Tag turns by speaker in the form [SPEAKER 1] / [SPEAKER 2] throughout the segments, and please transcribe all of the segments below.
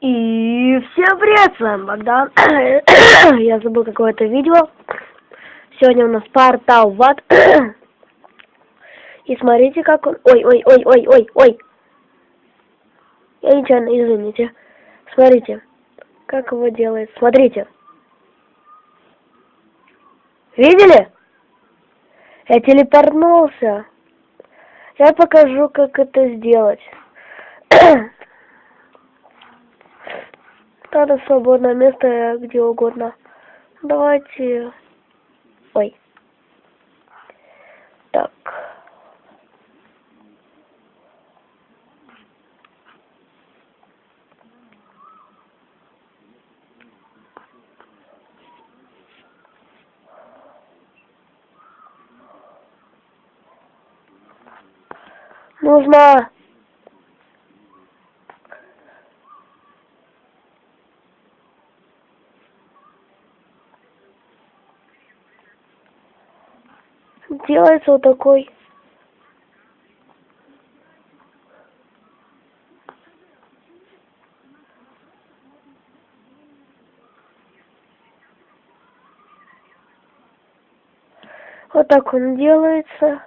[SPEAKER 1] И всем привет, с вами Богдан. Я забыл какое-то видео. Сегодня у нас портал ват. И смотрите, как он... Ой, ой, ой, ой, ой, ой. Я нечаянно, извините. Смотрите, как его делает. Смотрите. Видели? Я телепортнулся. Я покажу, как это сделать. Надо свободное место где угодно. Давайте... Ой. Так. Нужно делается вот такой. Вот так он делается.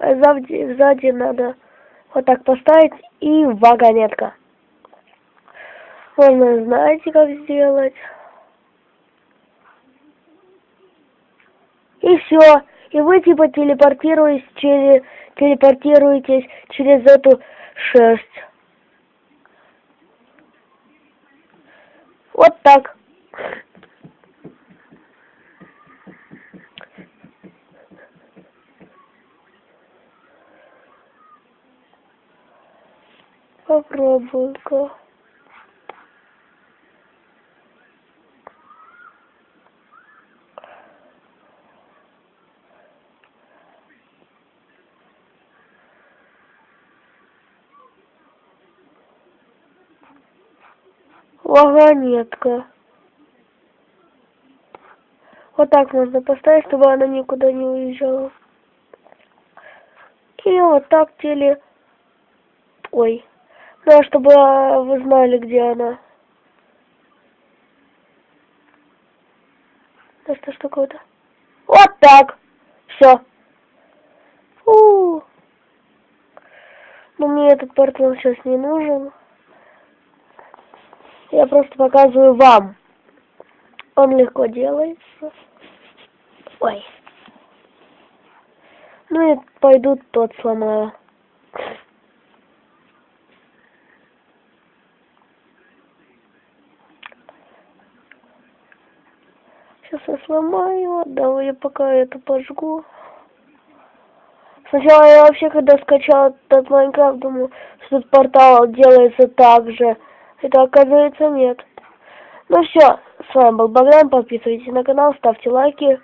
[SPEAKER 1] А сзади, сзади надо вот так поставить и вагонетка. Можно знаете, как сделать. И все. И вы типа телепортируетесь через, телепортируетесь через эту шерсть. Вот так. Попробуй-ка. Вагонетка. Вот так можно поставить, чтобы она никуда не уезжала. И вот так теле... Ой. Ну, а чтобы вы знали, где она. Да что ж такое-то? Вот так. Все. Фу. Но мне этот портал сейчас не нужен. Я просто показываю вам. Он легко делается. Ой. Ну и пойду тот сломаю. Сейчас я сломаю, давай я пока это пожгу. Сначала я вообще, когда скачал этот Майнкрафт, думал, что этот портал делается так же. Это оказывается нет. Ну все, с вами был Богдан, подписывайтесь на канал, ставьте лайки.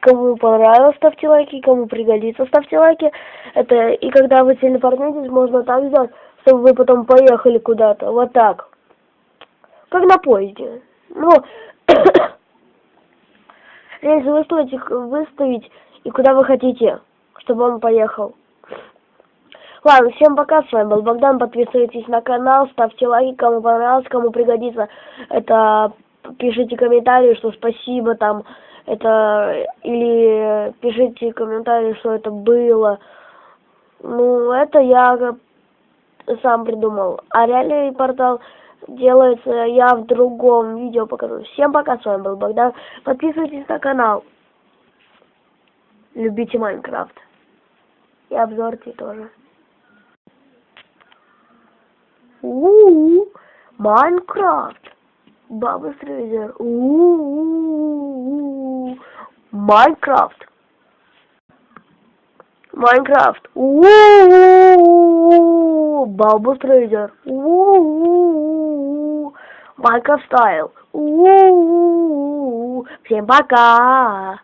[SPEAKER 1] Кому понравилось, ставьте лайки, кому пригодится, ставьте лайки. Это и когда вы телепортнетесь, можно так сделать, чтобы вы потом поехали куда-то. Вот так. Как на поезде. Ну, рельсы выставить, выставить и куда вы хотите, чтобы он поехал. Ладно, всем пока, с вами был Богдан, подписывайтесь на канал, ставьте лайки, кому понравилось, кому пригодится. Это пишите комментарии, что спасибо там, это, или пишите комментарии, что это было. Ну, это я сам придумал. А реальный портал делается я в другом видео покажу. Всем пока, с вами был Богдан. Подписывайтесь на канал. Любите Майнкрафт. И обзорки тоже. Ууу, Майнкрафт. Баба Стрейдер. Ууу, Майнкрафт. Майнкрафт. Ууу, Баба Стрейдер. Ууу, Майнкрафт стайл. Ууу, всем пока.